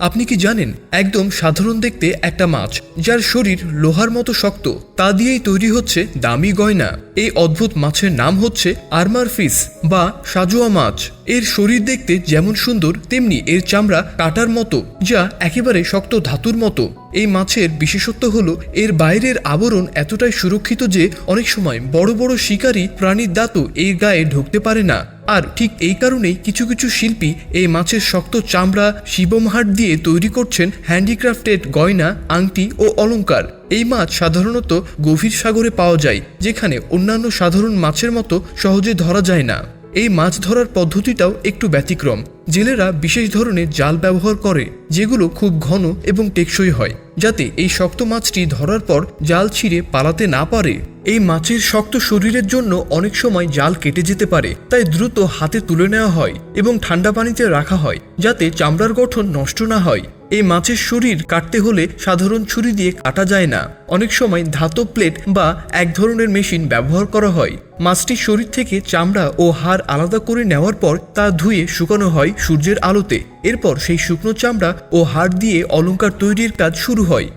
আপনি কি জানেন, একদম সাধারণ দেখতে একটা মাছ, যার শরীর লোহার মতো শক্ত, তা দিয়েই তৈরি হচ্ছে দামি গয়না। এই অদ্ভুত মাছের নাম হচ্ছে আর্মার ফিস বা সাজোয়া মাছ। এর শরীর দেখতে যেমন সুন্দর, তেমনি এর চামড়া কাটার মতো, যা একেবারে শক্ত ধাতুর মতো। এই মাছের বিশেষত্ব হলো, এর বাইরের আবরণ এতটাই সুরক্ষিত যে অনেক সময় বড় বড় শিকারী প্রাণীর দাঁতও এই গায়ে ঢুকতে পারে না। আর ঠিক এই কারণেই কিছু কিছু শিল্পী এই মাছের শক্ত চামড়া শিবমহাট দিয়ে তৈরি করছেন হ্যান্ডিক্রাফটেড গয়না, আংটি ও অলঙ্কার এই মাছ সাধারণত গভীর সাগরে পাওয়া যায়, যেখানে অন্যান্য সাধারণ মাছের মতো সহজে ধরা যায় না। এই মাছ ধরার পদ্ধতিটাও একটু ব্যতিক্রম। জেলেরা বিশেষ ধরনের জাল ব্যবহার করে, যেগুলো খুব ঘন এবং টেকসই হয়, যাতে এই শক্ত মাছটি ধরার পর জাল ছিঁড়ে পালাতে না পারে। এই মাছের শক্ত শরীরের জন্য অনেক সময় জাল কেটে যেতে পারে, তাই দ্রুত হাতে তুলে নেওয়া হয় এবং ঠান্ডা পানিতে রাখা হয়, যাতে চামড়ার গঠন নষ্ট না হয়। এই মাছের শরীর কাটতে হলে সাধারণ ছুরি দিয়ে কাটা যায় না। অনেক সময় ধাতব প্লেট বা এক ধরনের মেশিন ব্যবহার করা হয়। মাছটির শরীর থেকে চামড়া ও হাড় আলাদা করে নেওয়ার পর তা ধুয়ে শুকানো হয় সূর্যের আলোতে। এরপর সেই শুকনো চামড়া ও হাড় দিয়ে অলঙ্কার তৈরির কাজ শুরু হয়।